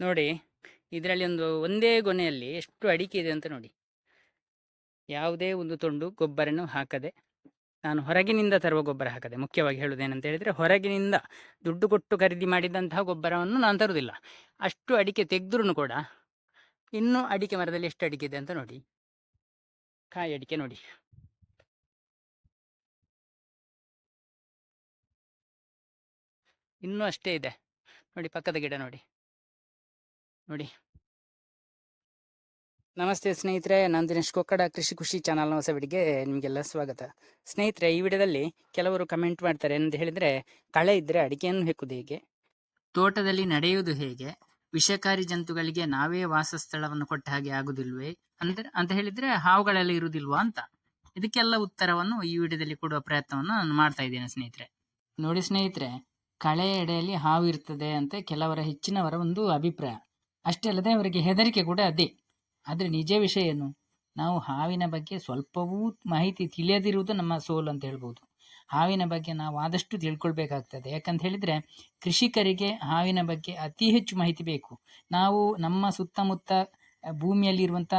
ನೋಡಿ, ಇದರಲ್ಲಿ ಒಂದು, ಒಂದೇ ಗೊನೆಯಲ್ಲಿ ಎಷ್ಟು ಅಡಿಕೆ ಇದೆ ಅಂತ ನೋಡಿ. ಯಾವುದೇ ಒಂದು ತುಂಡು ಗೊಬ್ಬರನ್ನು ಹಾಕದೆ, ನಾನು ಹೊರಗಿನಿಂದ ತರುವ ಗೊಬ್ಬರ ಹಾಕದೆ, ಮುಖ್ಯವಾಗಿ ಹೇಳುವುದೇನಂತ ಹೇಳಿದರೆ, ಹೊರಗಿನಿಂದ ದುಡ್ಡು ಕೊಟ್ಟು ಖರೀದಿ ಮಾಡಿದಂತಹ ಗೊಬ್ಬರವನ್ನು ನಾನು ತರುವುದಿಲ್ಲ. ಅಷ್ಟು ಅಡಿಕೆ ತೆಗೆದ್ರೂ ಕೂಡ, ಇನ್ನೂ ಅಡಿಕೆ ಮರದಲ್ಲಿ ಎಷ್ಟು ಅಡಿಕೆ ಇದೆ ಅಂತ ನೋಡಿ. ಕಾಯಿ ಅಡಿಕೆ ನೋಡಿ. ಇನ್ನೂ ಅಷ್ಟೇ ಇದೆ. ನೋಡಿ, ಪಕ್ಕದ ಗಿಡ ನೋಡಿ. ನೋಡಿ. ನಮಸ್ತೆ ಸ್ನೇಹಿತರೆ, ನಾನು ದಿನೇಶ್ ಕೊಕ್ಕಡ ಕೃಷಿ ಖುಷಿ ಚಾನಲ್ ಹೊಸ ವಿಡಿಗೆ ನಿಮಗೆಲ್ಲ ಸ್ವಾಗತ. ಸ್ನೇಹಿತರೆ, ಈ ವಿಡಿಯೋದಲ್ಲಿ ಕೆಲವರು ಕಮೆಂಟ್ ಮಾಡ್ತಾರೆ ಅಂತ ಹೇಳಿದರೆ, ಕಳೆ ಇದ್ದರೆ ಅಡಿಕೆಯನ್ನು ಹೆಕ್ಕುದು ಹೇಗೆ? ತೋಟದಲ್ಲಿ ನಡೆಯುವುದು ಹೇಗೆ? ವಿಷಕಾರಿ ಜಂತುಗಳಿಗೆ ನಾವೇ ವಾಸಸ್ಥಳವನ್ನು ಕೊಟ್ಟ ಹಾಗೆ ಆಗುದಿಲ್ವೇ ಅಂದ್ರೆ ಅಂತ ಹೇಳಿದ್ರೆ, ಹಾವುಗಳೆಲ್ಲ ಇರುವುದಿಲ್ವಾ ಅಂತ. ಇದಕ್ಕೆಲ್ಲ ಉತ್ತರವನ್ನು ಈ ವಿಡಿಯೋದಲ್ಲಿ ಕೊಡುವ ಪ್ರಯತ್ನವನ್ನು ನಾನು ಮಾಡ್ತಾ ಇದ್ದೇನೆ ಸ್ನೇಹಿತರೆ. ನೋಡಿ ಸ್ನೇಹಿತರೆ, ಕಳೆ ಎಡೆಯಲ್ಲಿ ಹಾವು ಇರ್ತದೆ ಅಂತ ಕೆಲವರ ಹೆಚ್ಚಿನವರ ಒಂದು ಅಭಿಪ್ರಾಯ. ಅಷ್ಟೇ ಅಲ್ಲದೆ ಅವರಿಗೆ ಹೆದರಿಕೆ ಕೂಡ ಅದೇ. ಆದರೆ ನಿಜ ವಿಷಯ ಏನು? ನಾವು ಹಾವಿನ ಬಗ್ಗೆ ಸ್ವಲ್ಪವೂ ಮಾಹಿತಿ ತಿಳಿಯದಿರುವುದು ನಮ್ಮ ಸೋಲು ಅಂತ ಹೇಳ್ಬೋದು. ಹಾವಿನ ಬಗ್ಗೆ ನಾವು ಆದಷ್ಟು ತಿಳ್ಕೊಳ್ಬೇಕಾಗ್ತದೆ. ಯಾಕಂತ ಹೇಳಿದರೆ ಕೃಷಿಕರಿಗೆ ಹಾವಿನ ಬಗ್ಗೆ ಅತಿ ಹೆಚ್ಚು ಮಾಹಿತಿ ಬೇಕು. ನಾವು ನಮ್ಮ ಸುತ್ತಮುತ್ತ ಭೂಮಿಯಲ್ಲಿರುವಂಥ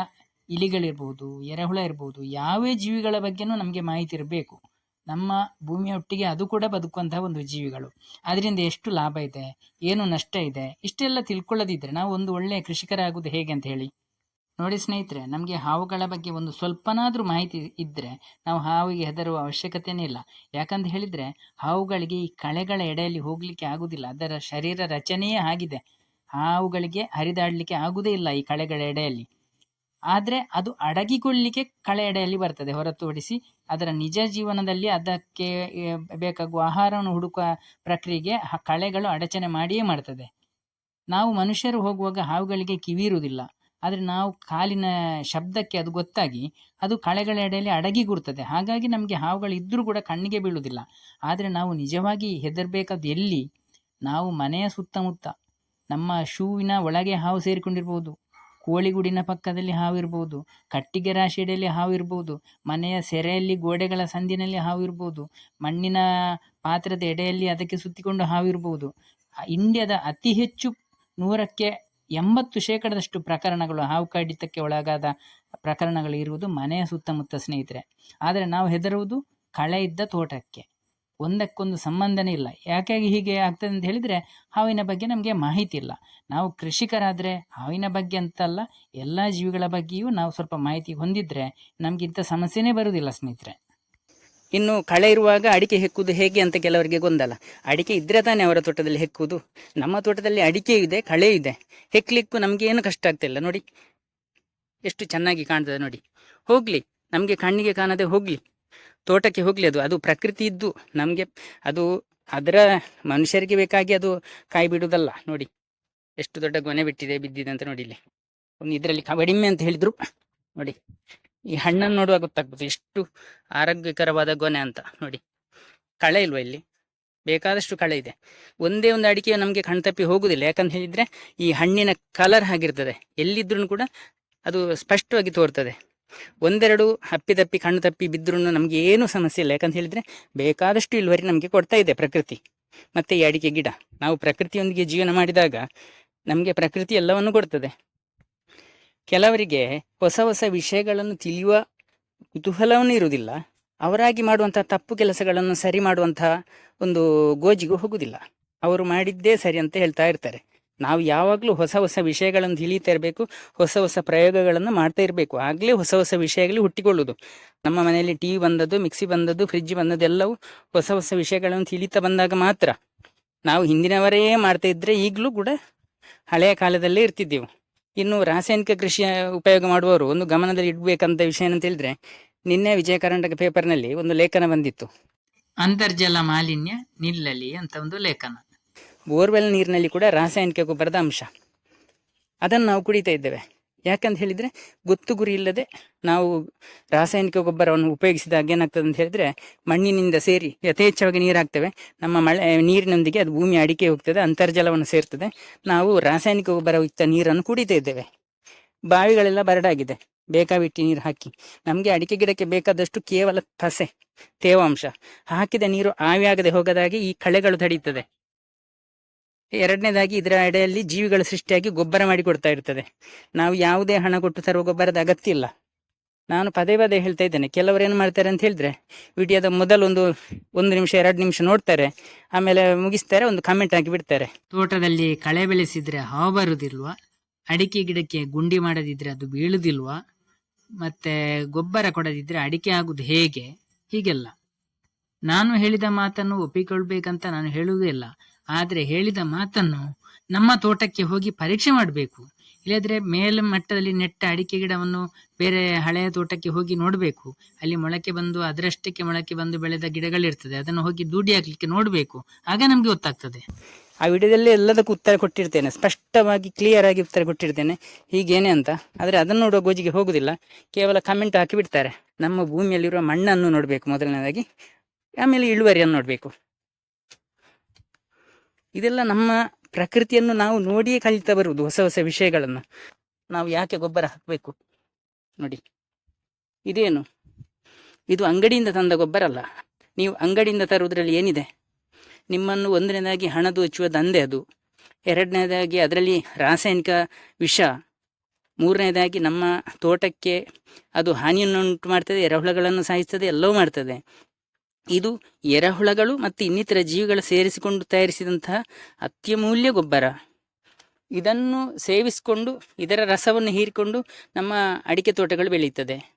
ಇಲಿಗಳಿರ್ಬೋದು, ಎರೆಹುಳ ಇರ್ಬೋದು, ಯಾವೇ ಜೀವಿಗಳ ಬಗ್ಗೆನೂ ನಮಗೆ ಮಾಹಿತಿ ಇರಬೇಕು. ನಮ್ಮ ಭೂಮಿಯೊಟ್ಟಿಗೆ ಅದು ಕೂಡ ಬದುಕುವಂತಹ ಒಂದು ಜೀವಿಗಳು. ಅದರಿಂದ ಎಷ್ಟು ಲಾಭ ಇದೆ? ಏನು ನಷ್ಟ ಇದೆ? ಇಷ್ಟೆಲ್ಲ ತಿಳ್ಕೊಳ್ಳೋದಿದ್ರೆ ನಾವು ಒಂದು ಒಳ್ಳೆಯ ಕೃಷಿಕರಾಗುವುದು ಹೇಗೆ ಅಂತ ಹೇಳಿ. ನೋಡಿ ಸ್ನೇಹಿತರೆ, ನಮಗೆ ಹಾವುಗಳ ಬಗ್ಗೆ ಒಂದು ಸ್ವಲ್ಪನಾದರೂ ಮಾಹಿತಿ ಇದ್ದರೆ ನಾವು ಹಾವಿಗೆ ಹೆದರುವ ಅವಶ್ಯಕತೆಯೇ ಇಲ್ಲ. ಯಾಕಂತ ಹೇಳಿದರೆ, ಹಾವುಗಳಿಗೆ ಈ ಕಳೆಗಳ ಎಡೆಯಲ್ಲಿ ಹೋಗಲಿಕ್ಕೆ ಆಗುವುದಿಲ್ಲ ಅದರ ಶರೀರ ರಚನೆಯೇ ಆಗಿದೆ. ಹಾವುಗಳಿಗೆ ಹರಿದಾಡಲಿಕ್ಕೆ ಆಗುವುದೇ ಇಲ್ಲ ಈ ಕಳೆಗಳ ಎಡೆಯಲ್ಲಿ. ಆದರೆ ಅದು ಅಡಗಿಕೊಳ್ಳಿಕ್ಕೆ ಕಳೆ ಎಡೆಯಲ್ಲಿ ಬರ್ತದೆ, ಹೊರತುಪಡಿಸಿ ಅದರ ನಿಜ ಜೀವನದಲ್ಲಿ ಅದಕ್ಕೆ ಬೇಕಾಗುವ ಆಹಾರವನ್ನು ಹುಡುಕುವ ಪ್ರಕ್ರಿಯೆಗೆ ಕಳೆಗಳು ಅಡಚಣೆ ಮಾಡಿಯೇ ಮಾಡ್ತದೆ. ನಾವು ಮನುಷ್ಯರು ಹೋಗುವಾಗ ಹಾವುಗಳಿಗೆ ಕಿವಿ ಇರುವುದಿಲ್ಲ ಆದರೆ ನಾವು ಕಾಲಿನ ಶಬ್ದಕ್ಕೆ ಅದು ಗೊತ್ತಾಗಿ ಅದು ಕಳೆಗಳ ಎಡೆಯಲ್ಲಿ ಅಡಗಿ ಕೂರ್ತದೆ ಹಾಗಾಗಿ ನಮಗೆ ಹಾವುಗಳು ಇದ್ದರೂ ಕೂಡ ಕಣ್ಣಿಗೆ ಬೀಳುವುದಿಲ್ಲ. ಆದರೆ ನಾವು ನಿಜವಾಗಿ ಹೆದರಬೇಕಾದ ಎಲ್ಲಿ? ನಾವು ಮನೆಯ ಸುತ್ತಮುತ್ತ, ನಮ್ಮ ಶೂವಿನ ಒಳಗೆ ಹಾವು ಸೇರಿಕೊಂಡಿರ್ಬೋದು. ಕೋಳಿಗೂಡಿನ ಪಕ್ಕದಲ್ಲಿ ಹಾವಿರ್ಬೋದು ಕಟ್ಟಿಗೆ ರಾಶಿಯಡಿಯಲ್ಲಿ ಹಾವಿರ್ಬೋದು, ಮನೆಯ ಸೆರೆಯಲ್ಲಿ ಗೋಡೆಗಳ ಸಂದಿನಲ್ಲಿ ಹಾವಿರ್ಬೋದು, ಮಣ್ಣಿನ ಪಾತ್ರದ ಎಡೆಯಲ್ಲಿ ಅದಕ್ಕೆ ಸುತ್ತಿಕೊಂಡು ಹಾವಿರ್ಬೋದು. ಇಂಡಿಯಾದ ಅತಿ ಹೆಚ್ಚು ನೂರಕ್ಕೆ ಎಂಬತ್ತು ಶೇಕಡದಷ್ಟು ಪ್ರಕರಣಗಳು ಹಾವು ಕಡಿತಕ್ಕೆ ಒಳಗಾದ ಪ್ರಕರಣಗಳು ಇರುವುದು ಮನೆಯ ಸುತ್ತಮುತ್ತ ಸ್ನೇಹಿತರೆ. ಆದರೆ ನಾವು ಹೆದರುವುದು ಕಳೆ ಇದ್ದ ತೋಟಕ್ಕೆ. ಒಂದಕ್ಕೊಂದು ಸಂಬಂಧನೇ ಇಲ್ಲ. ಯಾಕಾಗಿ ಹೀಗೆ ಆಗ್ತದೆ ಅಂತ ಹೇಳಿದರೆ ಹಾವಿನ ಬಗ್ಗೆ ನಮಗೆ ಮಾಹಿತಿ ಇಲ್ಲ. ನಾವು ಕೃಷಿಕರಾದರೆ ಹಾವಿನ ಬಗ್ಗೆ ಅಂತಲ್ಲ, ಎಲ್ಲ ಜೀವಿಗಳ ಬಗ್ಗೆಯೂ ನಾವು ಸ್ವಲ್ಪ ಮಾಹಿತಿ ಹೊಂದಿದ್ರೆ ನಮಗಿಂತ ಸಮಸ್ಯೆನೇ ಬರುವುದಿಲ್ಲ ಸ್ನೇಹಿತರೆ. ಇನ್ನು ಕಳೆ ಇರುವಾಗ ಅಡಿಕೆ ಹೆಕ್ಕುವುದು ಹೇಗೆ ಅಂತ ಕೆಲವರಿಗೆ ಗೊಂದಲ. ಅಡಿಕೆ ಇದ್ರೆ ತಾನೇ ಅವರ ತೋಟದಲ್ಲಿ ಹೆಕ್ಕುವುದು. ನಮ್ಮ ತೋಟದಲ್ಲಿ ಅಡಿಕೆ ಇದೆ, ಕಳೆ ಇದೆ. ಹೆಕ್ಲಿಕ್ಕೂ ನಮಗೆ ಏನು ಕಷ್ಟ ಆಗ್ತಿಲ್ಲ ನೋಡಿ, ಎಷ್ಟು ಚೆನ್ನಾಗಿ ಕಾಣ್ತದೆ ನೋಡಿ. ಹೋಗ್ಲಿ, ನಮಗೆ ಕಣ್ಣಿಗೆ ಕಾಣದೆ ಹೋಗ್ಲಿ. ತೋಟಕ್ಕೆ ಹೋಗಲಿ, ಅದು ಅದು ಪ್ರಕೃತಿ ಇದ್ದು ನಮಗೆ ಅದು ಅದರ ಮನುಷ್ಯರಿಗೆ ಬೇಕಾಗಿ ಅದು ಕಾಯಿ ಬಿಡುವುದಲ್ಲ, ನೋಡಿ. ಎಷ್ಟು ದೊಡ್ಡ ಗೊನೆ ಬಿಟ್ಟಿದೆ, ಬಿದ್ದಿದೆ ಅಂತ ನೋಡಿ ಇಲ್ಲಿ. ಒಂದು ಇದರಲ್ಲಿ ಕಡಿಮೆ ಅಂತ ಹೇಳಿದ್ರು, ನೋಡಿ. ಈ ಹಣ್ಣನ್ನು ನೋಡುವಾಗ ಗೊತ್ತಾಗ್ಬೋದು, ಎಷ್ಟು ಆರೋಗ್ಯಕರವಾದ ಗೊನೆ ಅಂತ, ನೋಡಿ. ಕಳೆ ಇಲ್ವಾ ಇಲ್ಲಿ? ಬೇಕಾದಷ್ಟು ಕಳೆ ಇದೆ. ಒಂದೇ ಒಂದು ಅಡಿಕೆ ನಮಗೆ ಕಣ್ತಪ್ಪಿ ಹೋಗುದಿಲ್ಲ, ಯಾಕಂತ ಹೇಳಿದ್ರೆ ಈ ಹಣ್ಣಿನ ಕಲರ್ ಆಗಿರ್ತದೆ ಎಲ್ಲಿದ್ರು ಕೂಡ ಅದು ಸ್ಪಷ್ಟವಾಗಿ ತೋರ್ತದೆ. ಒಂದೆರಡು ಹಪ್ಪಿ ಕಣ್ಣು ತಪ್ಪಿ ಬಿದ್ದರೂ ನಮಗೆ ಏನು ಸಮಸ್ಯೆ ಇಲ್ಲ. ಯಾಕಂತ ಹೇಳಿದ್ರೆ ಬೇಕಾದಷ್ಟು ಇಳುವರಿ ನಮಗೆ ಕೊಡ್ತಾ ಇದೆ ಪ್ರಕೃತಿ. ಮತ್ತೆ ಈ ಅಡಿಕೆ ಗಿಡ. ನಾವು ಪ್ರಕೃತಿಯೊಂದಿಗೆ ಜೀವನ ಮಾಡಿದಾಗ ನಮಗೆ ಪ್ರಕೃತಿ ಎಲ್ಲವನ್ನು ಕೊಡ್ತದೆ. ಕೆಲವರಿಗೆ ಹೊಸ ಹೊಸ ವಿಷಯಗಳನ್ನು ತಿಳಿಯುವ ಕುತೂಹಲವನ್ನು ಇರುವುದಿಲ್ಲ. ಅವರಾಗಿ ಮಾಡುವಂತಹ ತಪ್ಪು ಕೆಲಸಗಳನ್ನು ಸರಿ ಮಾಡುವಂತಹ ಒಂದು ಗೋಜಿಗೂ ಹೋಗುವುದಿಲ್ಲ. ಅವರು ಮಾಡಿದ್ದೇ ಸರಿ ಅಂತ ಹೇಳ್ತಾ ಇರ್ತಾರೆ. ನಾವು ಯಾವಾಗಲೂ ಹೊಸ ಹೊಸ ವಿಷಯಗಳನ್ನು ತಿಳಿತಾ ಇರಬೇಕು ಹೊಸ ಹೊಸ ಪ್ರಯೋಗಗಳನ್ನು ಮಾಡ್ತಾ ಇರಬೇಕು. ಆಗಲೇ ಹೊಸ ಹೊಸ ವಿಷಯಗಳು ಹುಟ್ಟಿಕೊಳ್ಳುವುದು. ನಮ್ಮ ಮನೆಯಲ್ಲಿ ಟಿ ವಿ ಬಂದದ್ದು ಮಿಕ್ಸಿ ಬಂದದ್ದು ಫ್ರಿಜ್ ಬಂದದ್ದು ಎಲ್ಲವೂ ಹೊಸ ಹೊಸ ವಿಷಯಗಳನ್ನು ತಿಳಿತಾ ಬಂದಾಗ ಮಾತ್ರ ನಾವು ಹಿಂದಿನವರೇ ಮಾಡ್ತಾ ಇದ್ದರೆ ಈಗಲೂ ಕೂಡ ಹಳೆಯ ಕಾಲದಲ್ಲೇ ಇರ್ತಿದ್ದೆವು. ಇನ್ನು ರಾಸಾಯನಿಕ ಕೃಷಿಯ ಉಪಯೋಗ ಮಾಡುವವರು ಒಂದು ಗಮನದಲ್ಲಿ ಇಡಬೇಕಂತ ವಿಷಯ ಅಂತ ಹೇಳಿದ್ರೆ, ನಿನ್ನೆ ವಿಜಯ ಕರ್ನಾಟಕ ಪೇಪರ್ನಲ್ಲಿ ಒಂದು ಲೇಖನ ಬಂದಿತ್ತು. ಅಂತರ್ಜಲ ಮಾಲಿನ್ಯ ನಿಲ್ಲಲಿ ಅಂತ ಒಂದು ಲೇಖನ. ಬೋರ್ವೆಲ್ ನೀರಿನಲ್ಲಿ ಕೂಡ ರಾಸಾಯನಿಕ ಗೊಬ್ಬರದ ಅಂಶ. ಅದನ್ನು ನಾವು ಕುಡಿತಾ ಇದ್ದೇವೆ. ಯಾಕಂತ ಹೇಳಿದರೆ, ಗೊತ್ತು ಗುರಿ ಇಲ್ಲದೆ ನಾವು ರಾಸಾಯನಿಕ ಗೊಬ್ಬರವನ್ನು ಉಪಯೋಗಿಸಿದಾಗ ಏನಾಗ್ತದೆ ಅಂತ ಹೇಳಿದರೆ, ಮಣ್ಣಿನಿಂದ ಸೇರಿ ಯಥೇಚ್ಛವಾಗಿ ನೀರು ಹಾಕ್ತೇವೆ ನಮ್ಮ ಮಳೆ, ನೀರಿನೊಂದಿಗೆ ಅದು ಭೂಮಿ ಅಡಿಕೆ ಹೋಗ್ತದೆ, ಅಂತರ್ಜಲವನ್ನು ಸೇರ್ತದೆ. ನಾವು ರಾಸಾಯನಿಕ ಗೊಬ್ಬರ ಇತ್ತ ನೀರನ್ನು ಕುಡಿತಾ ಇದ್ದೇವೆ. ಬಾವಿಗಳೆಲ್ಲ ಬರಡಾಗಿದೆ. ಬೇಕಾಬಿಟ್ಟಿ ನೀರು ಹಾಕಿ. ನಮಗೆ ಅಡಿಕೆ ಗಿಡಕ್ಕೆ ಬೇಕಾದಷ್ಟು ಕೇವಲ ಪಸೆ ತೇವಾಂಶ ಹಾಕಿದ ನೀರು ಆವಿಯಾಗದೆ ಹೋಗದಾಗಿ ಈ ಕಳೆಗಳು ತಡೀತದೆ. ಎರಡನೇದಾಗಿ ಇದರ ಅಡಿಯಲ್ಲಿ ಜೀವಿಗಳ ಸೃಷ್ಟಿಯಾಗಿ ಗೊಬ್ಬರ ಮಾಡಿ ಕೊಡ್ತಾ ಇರ್ತದೆ. ನಾವು ಯಾವುದೇ ಹಣ ಕೊಟ್ಟು ತರುವ ಗೊಬ್ಬರದ ಅಗತ್ಯ ಇಲ್ಲ. ನಾನು ಪದೇ ಪದೇ ಹೇಳ್ತಾ ಇದ್ದೇನೆ, ಕೆಲವರು ಏನು ಮಾಡ್ತಾರೆ ಅಂತ ಹೇಳಿದ್ರೆ, ವಿಡಿಯೋದ ಮೊದಲೊಂದು ಒಂದು ನಿಮಿಷ, ಎರಡು ನಿಮಿಷ ನೋಡ್ತಾರೆ, ಆಮೇಲೆ ಮುಗಿಸ್ತಾರೆ, ಒಂದು ಕಮೆಂಟ್ ಹಾಕಿ ಬಿಡ್ತಾರೆ. ತೋಟದಲ್ಲಿ ಕಳೆ ಬೆಳೆಸಿದ್ರೆ ಹಾವು ಬರುವುದಿಲ್ವಾ ಅಡಿಕೆ ಗಿಡಕ್ಕೆ ಗುಂಡಿ ಮಾಡದಿದ್ರೆ ಅದು ಬೀಳುದಿಲ್ವಾ? ಮತ್ತೆ ಗೊಬ್ಬರ ಕೊಡದಿದ್ರೆ ಅಡಿಕೆ ಆಗುದು ಹೇಗೆ? ಹೀಗೆಲ್ಲ. ನಾನು ಹೇಳಿದ ಮಾತನ್ನು ಒಪ್ಪಿಕೊಳ್ಬೇಕಂತ ನಾನು ಹೇಳುವುದೇ ಇಲ್ಲ. ಆದ್ರೆ ಹೇಳಿದ ಮಾತನ್ನು ನಮ್ಮ ತೋಟಕ್ಕೆ ಹೋಗಿ ಪರೀಕ್ಷೆ ಮಾಡಬೇಕು. ಇಲ್ಲದ್ರೆ ಮೇಲ್ ಮಟ್ಟದಲ್ಲಿ ನೆಟ್ಟ ಅಡಿಕೆ ಗಿಡವನ್ನು ಬೇರೆ ಹಳೆಯ ತೋಟಕ್ಕೆ ಹೋಗಿ ನೋಡಬೇಕು. ಅಲ್ಲಿ ಮೊಳಕೆ ಬಂದು ಅದರಷ್ಟಕ್ಕೆ ಮೊಳಕೆ ಬಂದು ಬೆಳೆದ ಗಿಡಗಳಿರ್ತದೆ. ಅದನ್ನು ಹೋಗಿ ದೂಡಿ ಹಾಕ್ಲಿಕ್ಕೆ ನೋಡಬೇಕು. ಆಗ ನಮಗೆ ಗೊತ್ತಾಗ್ತದೆ. ಆ ವಿಡಿಯೋದಲ್ಲಿ ಎಲ್ಲದಕ್ಕೂ ಉತ್ತರ ಕೊಟ್ಟಿರ್ತೇನೆ. ಸ್ಪಷ್ಟವಾಗಿ ಕ್ಲಿಯರ್ ಆಗಿ ಉತ್ತರ ಕೊಟ್ಟಿರ್ತೇನೆ. ಹೀಗೇನೆ ಅಂತ. ಆದರೆ ಅದನ್ನು ನೋಡುವ ಗೋಜಿಗೆ ಹೋಗುದಿಲ್ಲ. ಕೇವಲ ಕಮೆಂಟ್ ಹಾಕಿ ಬಿಡ್ತಾರೆ. ನಮ್ಮ ಭೂಮಿಯಲ್ಲಿರುವ ಮಣ್ಣನ್ನು ನೋಡಬೇಕು ಮೊದಲನೇದಾಗಿ. ಆಮೇಲೆ ಇಳುವರಿಯನ್ನು ನೋಡಬೇಕು. ಇದೆಲ್ಲ ನಮ್ಮ ಪ್ರಕೃತಿಯನ್ನು ನಾವು ನೋಡಿಯೇ ಕಲಿತಾ ಬರುವುದು ಹೊಸ ಹೊಸ ವಿಷಯಗಳನ್ನು. ನಾವು ಯಾಕೆ ಗೊಬ್ಬರ ಹಾಕಬೇಕು? ನೋಡಿ. ಇದೇನು? ಇದು ಅಂಗಡಿಯಿಂದ ತಂದ ಗೊಬ್ಬರ ಅಲ್ಲ. ನೀವು ಅಂಗಡಿಯಿಂದ ತರುವುದರಲ್ಲಿ ಏನಿದೆ? ನಿಮ್ಮನ್ನು ಒಂದನೇದಾಗಿ ಹಣದು ದೋಚುವ ದಂಧೆ ಅದು. ಎರಡನೇದಾಗಿ ಅದರಲ್ಲಿ ರಾಸಾಯನಿಕ ವಿಷ. ಮೂರನೇದಾಗಿ ನಮ್ಮ ತೋಟಕ್ಕೆ ಅದು ಹಾನಿಯನ್ನುಂಟು ಮಾಡ್ತದೆ ಎರಹುಳಗಳನ್ನು ಸಾಯಿಸ್ತದೆ, ಎಲ್ಲವೂ ಮಾಡ್ತದೆ. ಇದು ಎರೆಹುಳಗಳು ಮತ್ತು ಇನ್ನಿತರ ಜೀವಿಗಳು ಸೇರಿಸಿಕೊಂಡು ತಯಾರಿಸಿದಂತಹ ಅತ್ಯಮೂಲ್ಯ ಗೊಬ್ಬರ. ಇದನ್ನು ಸೇವಿಸಿಕೊಂಡು, ಇದರ ರಸವನ್ನು ಹೀರಿಕೊಂಡು ನಮ್ಮ ಅಡಿಕೆ ತೋಟಗಳು ಬೆಳೆಯುತ್ತದೆ.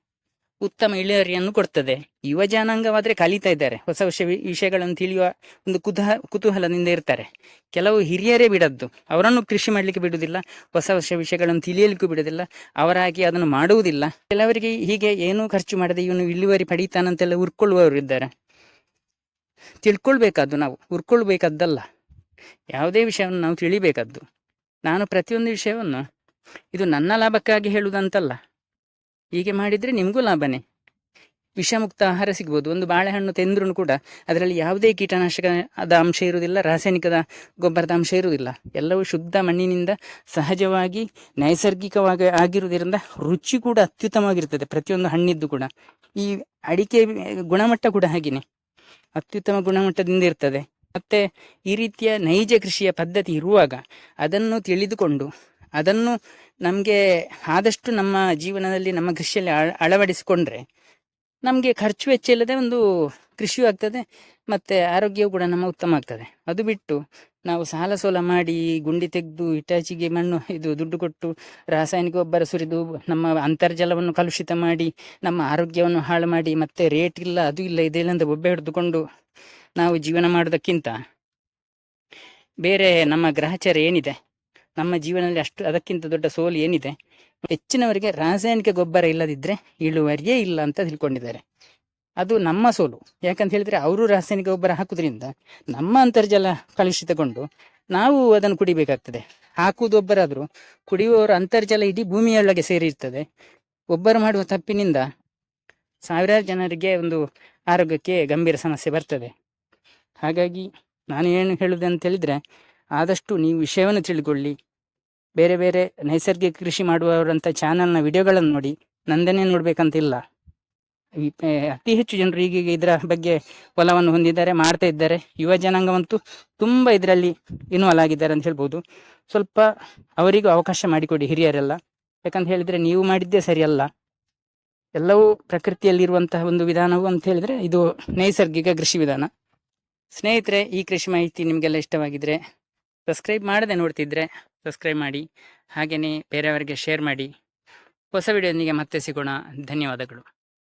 ಉತ್ತಮ ಇಳುವರಿಯನ್ನು ಕೊಡ್ತದೆ. ಯುವ ಜನಾಂಗವಾದರೆ ಕಲಿತಾ ಇದ್ದಾರೆ. ಹೊಸ ಹೊಸ ವಿಷಯಗಳನ್ನು ತಿಳಿಯುವ ಒಂದು ಕುತೂಹ, ಕುತೂಹಲದಿಂದ ಇರ್ತಾರೆ. ಕೆಲವು ಹಿರಿಯರೇ ಬಿಡದ್ದು. ಅವರನ್ನು ಕೃಷಿ ಮಾಡಲಿಕ್ಕೆ ಬಿಡುವುದಿಲ್ಲ. ಹೊಸ ಹೊಸ ವಿಷಯಗಳನ್ನು ತಿಳಿಯಲಿಕ್ಕೂ ಬಿಡುವುದಿಲ್ಲ. ಅವರಾಗಿ ಅದನ್ನು ಮಾಡುವುದಿಲ್ಲ. ಕೆಲವರಿಗೆ ಹೀಗೆ ಏನೂ ಖರ್ಚು ಮಾಡದೆ ಇವನು ಇಳುವರಿ ಪಡೀತಾನಂತೆಲ್ಲ ಉರ್ಕೊಳ್ಳುವವರು ಇದ್ದಾರೆ ತಿಳ್ಕೊಳ್ಬೇಕಾದ್ದು ನಾವು ಉರ್ಕೊಳ್ಬೇಕಾದ್ದಲ್ಲ ಯಾವುದೇ ವಿಷಯವನ್ನು ನಾವು ತಿಳಿಬೇಕದ್ದು. ನಾನು ಪ್ರತಿಯೊಂದು ವಿಷಯವನ್ನು, ಇದು ನನ್ನ ಲಾಭಕ್ಕಾಗಿ ಹೇಳುವುದಂತಲ್ಲ. ಹೀಗೆ ಮಾಡಿದರೆ ನಿಮಗೂ ಲಾಭನೇ. ವಿಷಮುಕ್ತ ಆಹಾರ ಸಿಗ್ಬೋದು. ಒಂದು ಬಾಳೆಹಣ್ಣು ತಿಂದ್ರೂ ಕೂಡ ಅದರಲ್ಲಿ ಯಾವುದೇ ಕೀಟನಾಶಕದ ಅಂಶ ಇರುವುದಿಲ್ಲ, ರಾಸಾಯನಿಕದ ಗೊಬ್ಬರದ ಅಂಶ ಇರುವುದಿಲ್ಲ. ಎಲ್ಲವೂ ಶುದ್ಧ ಮಣ್ಣಿನಿಂದ ಸಹಜವಾಗಿ, ನೈಸರ್ಗಿಕವಾಗಿ ಆಗಿರುವುದರಿಂದ ರುಚಿ ಕೂಡ ಅತ್ಯುತ್ತಮವಾಗಿರ್ತದೆ ಪ್ರತಿಯೊಂದು ಹಣ್ಣಿದ್ದು ಕೂಡ. ಈ ಅಡಿಕೆ ಗುಣಮಟ್ಟ ಕೂಡ ಹಾಗೆಯೇ. ಅತ್ಯುತ್ತಮ ಗುಣಮಟ್ಟದಿಂದ ಇರ್ತದೆ. ಮತ್ತೆ ಈ ರೀತಿಯ ನೈಜ ಕೃಷಿಯ ಪದ್ಧತಿ ಇರುವಾಗ ಅದನ್ನು ತಿಳಿದುಕೊಂಡು ಅದನ್ನು ನಮಗೆ ಆದಷ್ಟು ನಮ್ಮ ಜೀವನದಲ್ಲಿ ನಮ್ಮ ಕೃಷಿಯಲ್ಲಿ ಅಳ, ಅಳವಡಿಸಿಕೊಂಡ್ರೆ ನಮಗೆ ಖರ್ಚು ವೆಚ್ಚ ಇಲ್ಲದೆ ಒಂದು ಕೃಷಿಯೂ ಆಗ್ತದೆ, ಮತ್ತು ಆರೋಗ್ಯವು ಕೂಡ ನಮ್ಮ ಉತ್ತಮ ಆಗ್ತದೆ. ಅದು ಬಿಟ್ಟು ನಾವು ಸಾಲ ಸೋಲ ಮಾಡಿ ಗುಂಡಿ ತೆಗೆದು ಇಟಾಚಿಗೆ ಮಣ್ಣು, ಇದು ದುಡ್ಡು ಕೊಟ್ಟು ರಾಸಾಯನಿಕ ಗೊಬ್ಬರ ಸುರಿದು ನಮ್ಮ ಅಂತರ್ಜಲವನ್ನು ಕಲುಷಿತ ಮಾಡಿ, ನಮ್ಮ ಆರೋಗ್ಯವನ್ನು ಹಾಳು ಮಾಡಿ, ಮತ್ತೆ ರೇಟ್ ಇಲ್ಲ, ಅದು ಇಲ್ಲ, ಇದೆಲ್ಲ ಅಂತ ಬೊಬ್ಬೆ ಹಿಡಿದುಕೊಂಡು ನಾವು ಜೀವನ ಮಾಡೋದಕ್ಕಿಂತ ಬೇರೆ ನಮ್ಮ ಗ್ರಹಚಾರ ಏನಿದೆ? ನಮ್ಮ ಜೀವನದಲ್ಲಿ ಅಷ್ಟು ಅದಕ್ಕಿಂತ ದೊಡ್ಡ ಸೋಲು ಏನಿದೆ? ಹೆಚ್ಚಿನವರಿಗೆ ರಾಸಾಯನಿಕ ಗೊಬ್ಬರ ಇಲ್ಲದಿದ್ದರೆ ಇಳುವರಿಯೇ ಇಲ್ಲ ಅಂತ ತಿಳ್ಕೊಂಡಿದ್ದಾರೆ. ಅದು ನಮ್ಮ ಸೋಲು. ಯಾಕಂತ ಹೇಳಿದ್ರೆ ಅವರು ರಾಸಾಯನಿಕ ಗೊಬ್ಬರ ಹಾಕುವುದರಿಂದ ನಮ್ಮ ಅಂತರ್ಜಲ ಕಲುಷಿತಗೊಂಡು ನಾವು ಅದನ್ನು ಕುಡಿಬೇಕಾಗ್ತದೆ. ಹಾಕುವುದು ಒಬ್ಬರಾದರೂ ಕುಡಿಯುವವರ ಅಂತರ್ಜಲ ಇಡೀ ಭೂಮಿಯೊಳಗೆ ಸೇರಿರ್ತದೆ. ಒಬ್ಬರು ಮಾಡುವ ತಪ್ಪಿನಿಂದ ಸಾವಿರಾರು ಜನರಿಗೆ ಒಂದು ಆರೋಗ್ಯಕ್ಕೆ ಗಂಭೀರ ಸಮಸ್ಯೆ ಬರ್ತದೆ. ಹಾಗಾಗಿ ನಾನು ಏನು ಹೇಳುವುದಂತ ಹೇಳಿದರೆ ಆದಷ್ಟು ನೀವು ವಿಷಯವನ್ನು ತಿಳ್ಕೊಳ್ಳಿ ಬೇರೆ ಬೇರೆ ನೈಸರ್ಗಿಕ ಕೃಷಿ ಮಾಡುವವರಂಥ ಚಾನಲ್ನ ವಿಡಿಯೋಗಳನ್ನು ನೋಡಿ, ನಂದನೇ ನೋಡಬೇಕಂತಿಲ್ಲ. ಅತಿ ಹೆಚ್ಚು ಜನರು ಈಗೀಗ ಇದರ ಬಗ್ಗೆ ಒಲವನ್ನು ಹೊಂದಿದ್ದಾರೆ, ಮಾಡ್ತಾ ಇದ್ದಾರೆ. ಯುವ ಜನಾಂಗವಂತೂ ತುಂಬ ಇದರಲ್ಲಿ ಇನ್ವಾಲ್ವ್ ಆಗಿದ್ದಾರೆ ಅಂತ ಹೇಳ್ಬೋದು. ಸ್ವಲ್ಪ ಅವರಿಗೂ ಅವಕಾಶ ಮಾಡಿಕೊಡಿ ಹಿರಿಯರೆಲ್ಲ. ಯಾಕಂತ ಹೇಳಿದರೆ ನೀವು ಮಾಡಿದ್ದೇ ಸರಿಯಲ್ಲ. ಎಲ್ಲವೂ ಪ್ರಕೃತಿಯಲ್ಲಿರುವಂತಹ ಒಂದು ವಿಧಾನವು ಅಂತ ಹೇಳಿದರೆ ಇದು ನೈಸರ್ಗಿಕ ಕೃಷಿ ವಿಧಾನ. ಸ್ನೇಹಿತರೆ, ಈ ಕೃಷಿ ಮಾಹಿತಿ ನಿಮಗೆಲ್ಲ ಇಷ್ಟವಾಗಿದ್ದರೆ ಸಬ್ಸ್ಕ್ರೈಬ್ ಮಾಡದೆ ನೋಡ್ತಿದ್ರೆ ಸಬ್ಸ್ಕ್ರೈಬ್ ಮಾಡಿ ಹಾಗೆಯೇ ಬೇರೆಯವರಿಗೆ ಶೇರ್ ಮಾಡಿ. ಹೊಸ ವಿಡಿಯೋದೊಂದಿಗೆ ಮತ್ತೆ ಸಿಗೋಣ. ಧನ್ಯವಾದಗಳು.